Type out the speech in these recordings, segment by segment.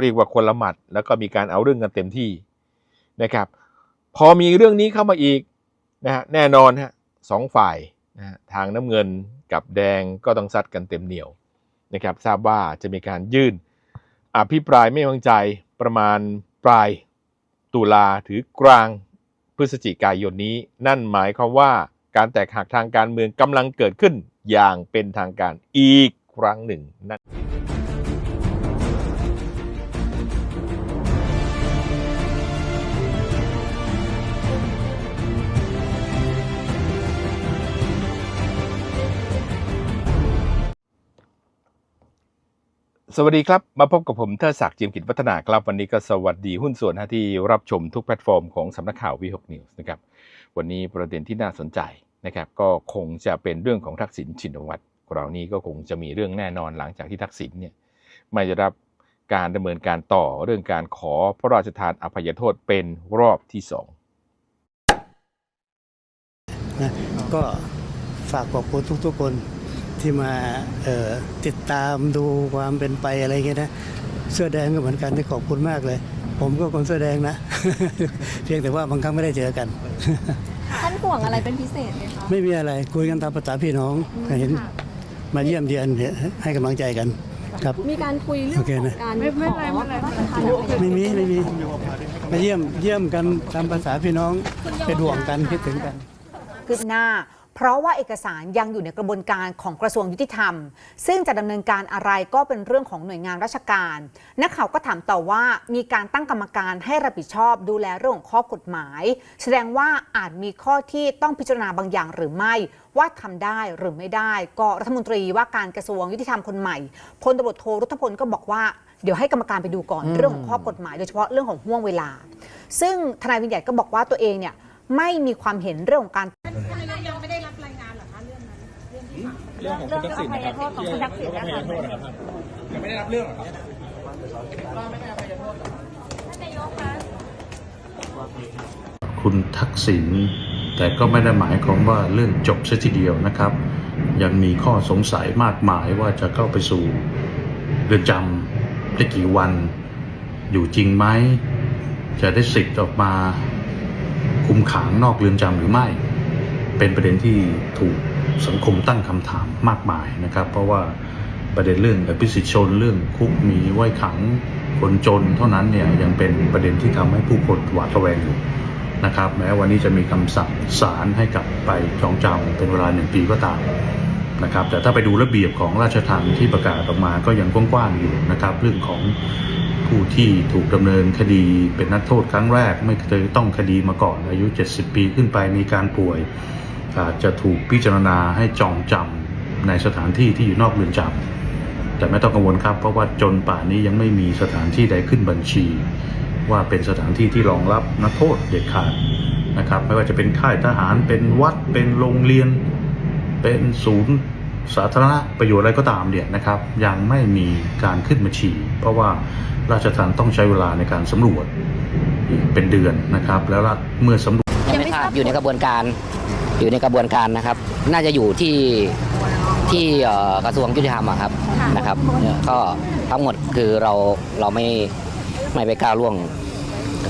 เรียกว่าคนละหมัด แล้วก็มีการเอาเรื่องกันเต็มที่นะครับ พอมีเรื่องนี้เข้ามาอีกนะฮะแน่นอนฮะสองฝ่ายนะฮะทางน้ำเงินกับแดงก็ต้องซัดกันเต็มเหนียวนะครับ ทราบว่าจะมีการยื่นอภิปรายไม่ไว้วางใจประมาณปลายตุลาถือกลางพฤศจิกายนนี้ นั่นหมายความว่าการแตกหักทางการเมืองกำลังเกิดขึ้นอย่างเป็นทางการอีกครั้งหนึ่งนั่น สวัสดีครับ มาพบกับผมเทอศักดิ์เจียมกิจวัฒนาครับ วันนี้ก็สวัสดีหุ้นส่วนนะที่รับชมทุกแพลตฟอร์มของสำนักข่าววีหกนิวส์นะครับ วันนี้ประเด็นที่น่าสนใจนะครับ ก็คงจะเป็นเรื่องของทักษิณชินวัตรเรานี้ก็คงจะมีเรื่องแน่นอนหลังจากที่ทักษิณเนี่ยไม่ได้รับการดำเนินการต่อเรื่องการขอพระราชทานอภัยโทษเป็นรอบที่สองก็ฝากขอบคุณทุกๆคน ที่มาเอ่อติดตามดูความเป็นไปอะไรเงี้ยนะเสื้อแดงก็เหมือนกันที่ขอบคุณมากเลย ผมก็คนเสื้อแดงนะ เพียงแต่ว่าบางครั้งไม่ได้เจอกัน ท่านห่วงอะไรเป็นพิเศษไหมคะไม่มีอะไรคุยกันตามภาษาพี่น้องเห็นมาเยี่ยมเยียนให้กำลังใจกันครับมีการคุยเรื่อโองเคของนะการขอพระราชทานอภัยโทษไม่มีไม่มีมาเยี่ยมเยี่ยมกันตามภาษาพี่น้องเป็นห่วงกันคิดถึงกันคืบหน้า เพราะว่าเอกสารยังอยู่ในกระบวนการของกระทรวงยุติธรรม ซึ่งจะดำเนินการอะไรก็เป็นเรื่องของหน่วยงานราชการ นักข่าวก็ถามต่อว่ามีการตั้งกรรมการให้รับผิดชอบดูแลเรื่องของข้อกฎหมาย แสดงว่าอาจมีข้อที่ต้องพิจารณาบางอย่างหรือไม่ ว่าทำได้หรือไม่ได้ ก็รัฐมนตรีว่าการกระทรวงยุติธรรมคนใหม่พลตำรวจโทรุทพลก็บอกว่าเดี๋ยวให้กรรมการไปดูก่อนเรื่องของข้อกฎหมายโดยเฉพาะเรื่องของห่วงเวลา ซึ่งทนายวิญญัติก็บอกว่าตัวเองเนี่ยไม่มีความเห็นเรื่องของการ เรื่องของคุณทักษิณนะครับที่คุณทักษิณนะครับยังไม่ได้รับเรื่องหรอครับคุณทักษิณแต่ก็ไม่ได้หมายความว่าเรื่องจบเสียทีเดียวนะครับ ยังมีข้อสงสัยมากมายว่าจะเข้าไปสู่เรือนจำได้กี่วัน อยู่จริงไหมจะได้สิทธิ์ออกมาคุมขังนอกเรือนจำหรือไม่ เป็นประเด็นที่ถูก สังคมตั้งคำถามมากมายนะครับ เพราะว่าประเด็นเรื่องอภิสิทธิชนเรื่องคุกมีไว้ขังคนจนเท่านั้นเนี่ยยังเป็นประเด็นที่ทำให้ผู้คนหวาดระแวงอยู่นะครับ แม้วันนี้จะมีคำสั่งศาลให้กลับไปจองจำเป็นเวลาหนึ่งปีก็ตามนะครับ แต่ถ้าไปดูระเบียบของราชทัณฑ์ที่ประกาศออกมาก็ยังกว้างๆอยู่นะครับ เรื่องของผู้ที่ถูกดำเนินคดีเป็นนักโทษครั้งแรก ไม่เคยต้องคดีมาก่อนอายุ 70 ปีขึ้นไปมีการป่วย จจะถูกพิจารณาให้จองจำในสถานที่ที่อยู่นอกเรือนจำแต่ไม่ต้องกังวลครับ เพราะว่าจนป่านนี้ยังไม่มีสถานที่ใดขึ้นบัญชี ว่าเป็นสถานที่ที่รองรับนักโทษเด็ดขาดนะครับ ไม่ว่าจะเป็นค่ายทหารเป็นวัดเป็นโรงเรียน เป็นศูนย์สาธารณประโยชน์อะไรก็ตามเนี่ยนะครับ ยังไม่มีการขึ้นบัญชี เพราะว่าราชทัณฑ์ต้องใช้เวลาในการสำรวจเป็นเดือนนะครับ แล้วเมื่อสำรวจยังไม่ทราบอยู่ในกระบวนการ อยู่ในกระบวนการนะครับ น่าจะอยู่ที่ที่กระทรวงยุติธรรมอะครับนะครับ ก็ทั้งหมดคือเราเราไม่ไม่ไปก้าวล่วง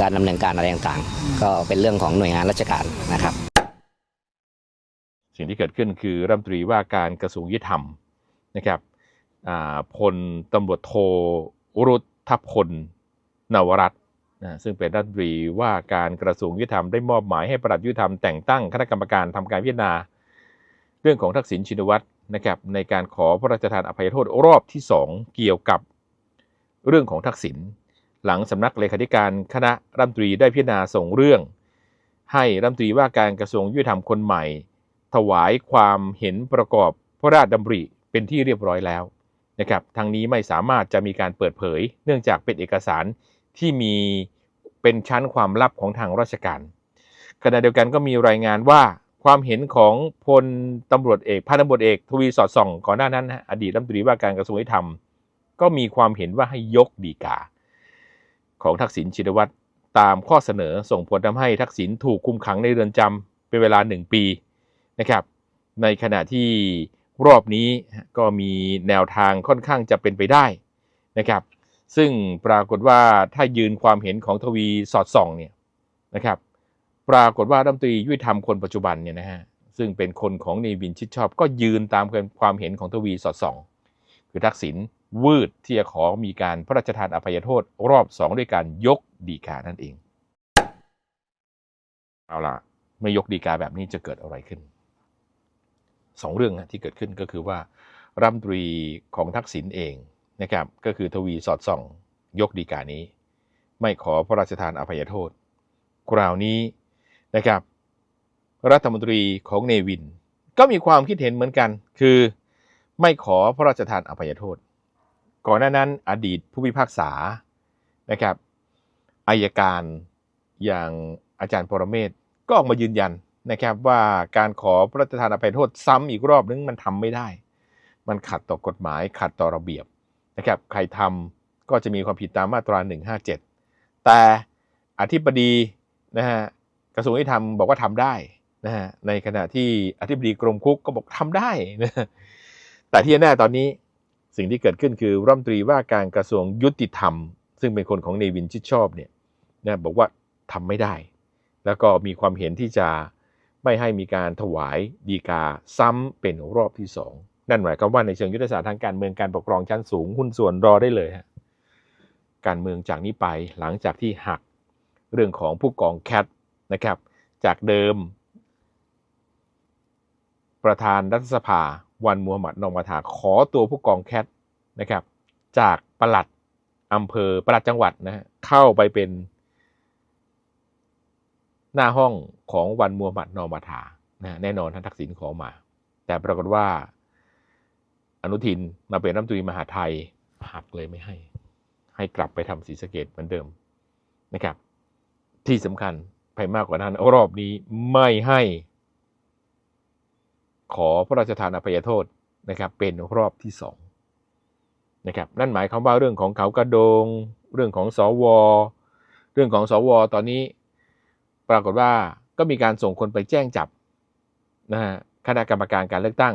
การดำเนินการอะไรต่างๆ ก็เป็นเรื่องของหน่วยงานราชการนะครับ สิ่งที่เกิดขึ้นคือรัฐมนตรีว่าการกระทรวงยุติธรรมนะครับพลตำรวจโทรุทธพลนวรัต นะซึ่งเป็นรัฐมนตรีว่าการกระทรวงยุติธรรมได้มอบหมายให้ปลัดยุติธรรมแต่งตั้งคณะกรรมการทำการพิจารณา เรื่องของทักษิณชินวัตรนะครับในการขอพระราชทานอภัยโทษรอบที่ 2 เกี่ยวกับเรื่องของทักษิณหลังสำนักเลขาธิการคณะรัฐมนตรีได้พิจารณาส่งเรื่อง ให้รัฐมนตรีว่าการกระทรวงยุติธรรมคนใหม่ ถวายความเห็นประกอบพระราชดำริเป็นที่เรียบร้อยแล้วนะครับทางนี้ไม่สามารถจะมีการเปิดเผย เนื่องจากเป็นเอกสาร ที่มีเป็นชั้นความลับของทางราชการขณะเดียวกันก็มีรายงานว่าความเห็นของพลตำรวจเอกพันตำรวจเอกทวีสอดส่องก่อนหน้านั้นนะฮะอดีตรัฐมนตรีว่าการกระทรวงยุติธรรม ก็มีความเห็นว่าให้ยกดีกา ของทักษิณชินวัตรตามข้อเสนอส่งผลทำให้ทักษิณถูกคุมขังในเรือนจำเป็นเวลาหนึ่งปีนะครับ ในขณะที่รอบนี้ก็มีแนวทางค่อนข้างจะเป็นไปได้นะครับ ซึ่งปรากฏว่าถ้ายืนความเห็นของทวีสอดส่องเนี่ยนะครับ ปรากฏว่ารัฐมนตรียุติธรรมคนปัจจุบันเนี่ยนะฮะซึ่งเป็นคนของเนวินชิดชอบ ก็ยืนตามความเห็นของทวีสอดส่อง คือทักษิณวืดที่จะขอมีการพระราชทานอภัยโทษ รอบสองด้วยการยกดีกานั่นเอง เอาล่ะไม่ยกดีกาแบบนี้จะเกิดอะไรขึ้นสองเรื่องนะที่เกิดขึ้นก็คือว่ารัฐมนตรีของทักษิณเอง นะครับก็คือทวีสอดส่อง ยกดีกานี้ ไม่ขอพระราชทานอภัยโทษคราวนี้นะครับรัฐมนตรีของเนวิน ก็มีความคิดเห็นเหมือนกัน คือไม่ขอพระราชทานอภัยโทษ ก่อนหน้านั้นอดีตผู้พิพากษานะครับอายการอย่างอาจารย์ปรเมศก็ออกมายืนยันนะครับว่าการขอพระราชทานอภัยโทษซ้ำอีกรอบนึงมันทำไม่ได้ มันขัดต่อกฎหมายขัดต่อระเบียบ นะครับใครทำก็จะมีความผิดตามมาตรา 157 แต่อธิบดีนะฮะกระทรวงยุติธรรมบอกว่าทำได้นะฮะในขณะที่อธิบดีกรมคุกก็บอกทำได้นะแต่ที่แน่ตอนนี้สิ่งที่เกิดขึ้นคือรัฐมนตรีว่าการกระทรวงยุติธรรม ซึ่งเป็นคนของเนวินชิดชอบเนี่ยนะบอกว่าทำไม่ได้ แล้วก็มีความเห็นที่จะไม่ให้มีการถวายดีกาซ้ำเป็นรอบที่สอง นั่นหมายความว่าในเชิงยุทธศาสตร์ทางการเมืองการปกครองชั้นสูงหุ้นส่วนรอได้เลยฮะการเมืองจากนี้ไปหลังจากที่หักเรื่องของผู้กองแคทนะครับ จากเดิม ประธานรัฐสภาวันมูฮัมหมัดนอมมาถาขอตัวผู้กองแคทนะครับ จากประหลัดอำเภอประหลัดจังหวัดนะเข้าไปเป็น หน้าห้องของวันมูฮัมหมัดนอมมาถานะแน่นอนท่านทักษิณขอมา แต่ปรากฏว่า อนุทินมาเป็นรัฐมนตรีมหาไทยหักเลยไม่ให้ ให้กลับไปทำศรีสะเกดเหมือนเดิมนะครับ ที่สำคัญไปมากกว่านั้นรอบนี้ไม่ให้ ขอพระราชทานอภัยโทษนะครับ เป็นรอบที่สองนะครับ นั่นหมายความว่าเรื่องของเขากระโดง เรื่องของสวเรื่องของสวตอนนี้ ปรากฏว่าก็มีการส่งคนไปแจ้งจับนะฮะคณะกรรมการการเลือกตั้ง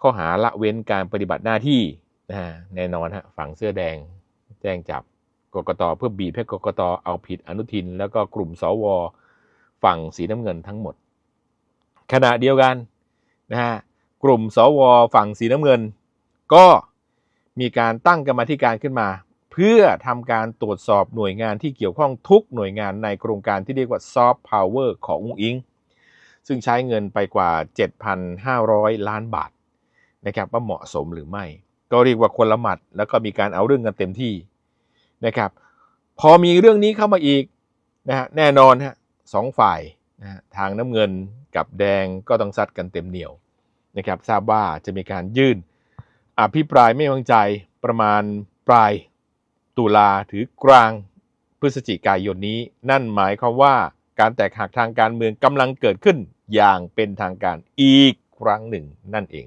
ข้อหาละเว้นการปฏิบัติหน้าที่นะแน่นอนฮะฝั่งเสื้อแดงแจ้งจับกกตเพื่อบีบให้กกตเอาผิดอนุทิน แล้วก็กลุ่มสวฝั่งสีน้ำเงินทั้งหมด ขณะเดียวกันนะฮะกลุ่มสวฝั่งสีน้ำเงิน ก็มีการตั้งกรรมธิการขึ้นมา เพื่อทำการตรวจสอบหน่วยงานที่เกี่ยวข้องทุกหน่วยงานในโครงการที่เรียกว่าซอฟต์พาวเวอร์ของอุ้งอิง ซึ่งใช้เงินไปกว่า 7,500 ล้านบาท นะครับว่าเหมาะสมหรือไม่ ก็เรียกว่าคนละหมัด แล้วก็มีการเอาเรื่องกันเต็มที่นะครับ พอมีเรื่องนี้เข้ามาอีกนะฮะแน่นอนฮะสองฝ่ายนะฮะทางน้ำเงินกับแดงก็ต้องซัดกันเต็มเหนียวนะครับทราบว่าจะมีการยื่นอภิปรายไม่ไว้วางใจประมาณปลายตุลาถือกลางพฤศจิกายนนี้ นั่นหมายความว่าการแตกหักทางการเมืองกำลังเกิดขึ้นอย่างเป็นทางการอีกครั้งหนึ่งนั่นเอง